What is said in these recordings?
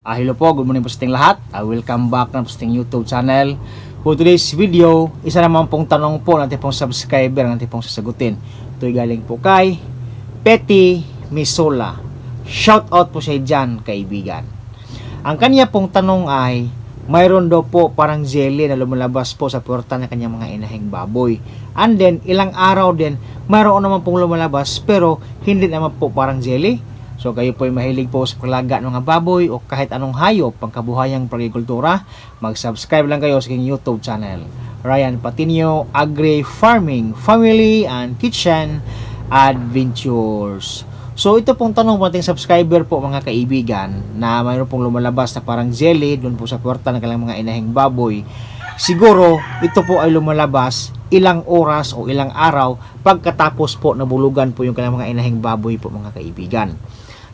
Ah, hello po, good morning po sa ating lahat. Ah, welcome back na po sa ating YouTube channel. For today's video, isa naman pong tanong po natin pong subscriber natin pong sasagutin. Ito'y galing po kay Petty Misola. Shout out po siya dyan, kaibigan. Ang kanya pong tanong ay, mayroon daw po parang jelly na lumalabas po sa puwerta ng kanyang mga inahing baboy. And then, ilang araw din, mayroon naman pong lumalabas pero hindi naman po parang jelly. So kayo po ay mahilig po sa paglaga ng mga baboy o kahit anong hayop pangkabuhayang pagkikultura, mag-subscribe lang kayo sa aking YouTube channel. Ryan Patinio Agri Farming Family and Kitchen Adventures. So ito pong tanong po ating subscriber po mga kaibigan na mayroon pong lumalabas na parang jelly doon po sa puwerta ng kanilang mga inahing baboy. Siguro ito po ay lumalabas ilang oras o ilang araw pagkatapos po nabulugan po yung kanilang mga inahing baboy po mga kaibigan.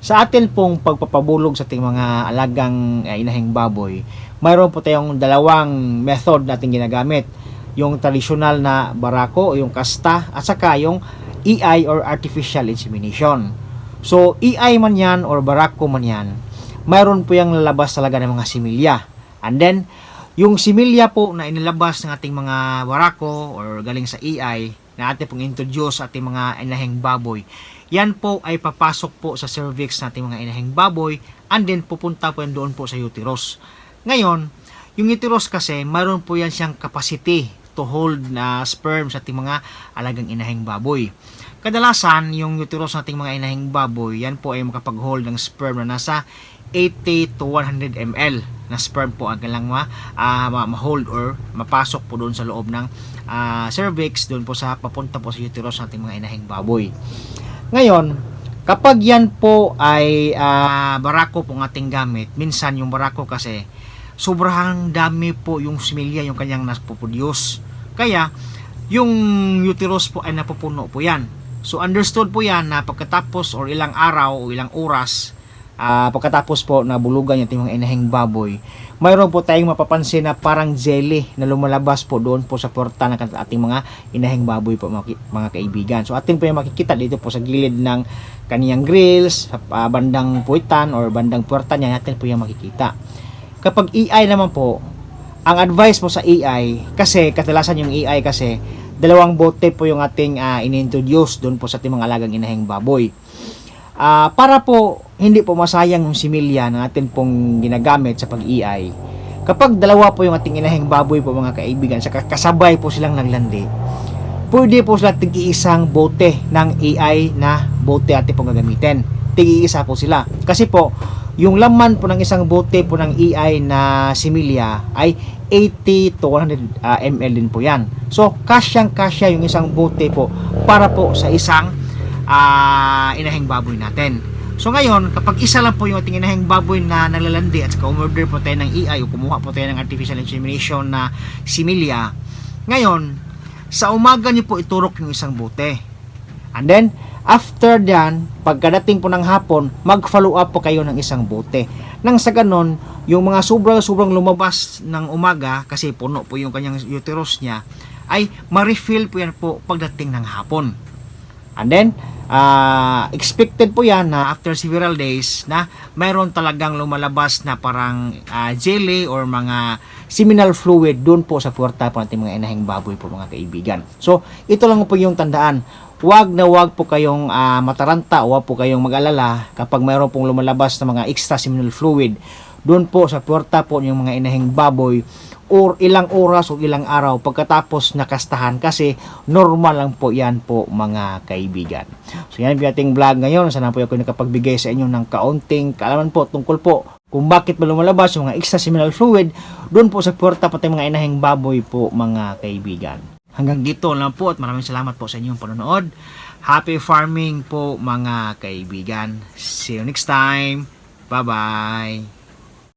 Sa atin pong pagpapabulog sa ating mga alagang eh, inahing baboy, mayroon po tayong dalawang method natin ginagamit. Yung traditional na barako o yung kasta at saka yung EI or artificial insemination. So, EI man yan or barako man yan, mayroon po yung lalabas talaga ng mga similya. And then, yung similya po na inilabas ng ating mga barako or galing sa EI na ating pong introduce ating mga inahing baboy, yan po ay papasok po sa cervix nating mga inahing baboy and then pupunta po yan doon po sa uterus. Ngayon, yung uterus kasi, mayroon po yan siyang capacity to hold na sperm sa ating mga alagang inahing baboy. Kadalasan, yung uterus nating mga inahing baboy, yan po ay makapag-hold ng sperm na nasa 80 to 100 ml na sperm po ang kailang ma, ma- ma-hold or mapasok po doon sa loob ng ah, cervix doon po sa papunta po sa uterus nating mga inahing baboy. Ngayon, kapag yan po ay ah, barako po ang ating gamit, minsan yung barako kasi sobrang dami po yung similya yung kanyang napoproduce. Kaya, yung uterus po ay napupuno po yan. So, understood po yan na pagkatapos or ilang araw o ilang oras, ah, pagkatapos po na bulugan yung ating inahing baboy, mayroon po tayong mapapansin na parang jelly na lumalabas po doon po sa puerta ng ating mga inahing baboy po mga, kaibigan. So atin po yung makikita dito po sa gilid ng kaniyang grills, sa ah, bandang puwitan or bandang puerta niya, natin po yung makikita. Kapag EI naman po, ang advice po sa EI, kasi kadalasan yung EI kasi, dalawang bote po yung ating ah, inintroduce doon po sa ating mga alagang inahing baboy. Ah, para po hindi po masayang yung similya ng atin pong ginagamit sa pag-EI. Kapag dalawa po yung ating inahing baboy po mga kaibigan, sa kasabay po silang naglandi, pwede po sila tig-iisang bote ng AI na bote atin pong gagamitin. Tig-iisa po sila. Kasi po, yung laman po ng isang bote po ng AI na similya ay 80 to 100 ah, ml din po yan. So, kasyang-kasya yung isang bote po para po sa isang ah, inahing baboy natin. So ngayon, kapag isa lang po yung ating inahing baboy na nalalandi at saka umorder po tayo ng EI o kumuha po tayo ng artificial insemination na similya, ngayon, sa umaga niyo po iturok yung isang bote. And then, after yan, pagkadating po ng hapon, mag-follow up po kayo ng isang bote. Nang sa ganon, yung mga sobrang-sobrang lumabas ng umaga, kasi puno po yung kanyang uterus niya, ay ma-refill po yan po pagdating ng hapon. And then, ah, expected po yan na after several days na mayroon talagang lumalabas na parang ah, jelly or mga seminal fluid doon po sa puwerta po natin mga inahing baboy po mga kaibigan. So, ito lang po yung tandaan. Huwag na huwag po kayong ah, mataranta, huwag po kayong mag-alala kapag mayroon pong lumalabas na mga extra seminal fluid doon po sa puwerta po yung mga inahing baboy or ilang oras o ilang araw pagkatapos nakastahan kasi normal lang po yan po mga kaibigan. So yan po yung ating vlog ngayon. Sana po ako nakapagbigay sa inyo ng kaunting kaalaman po tungkol po kung bakit ba lumalabas yung mga extra seminal fluid doon po sa puwerta pati mga inahing baboy po mga kaibigan. Hanggang dito lang po at maraming salamat po sa inyong panonood. Happy farming po mga kaibigan. See you next time. Bye-bye.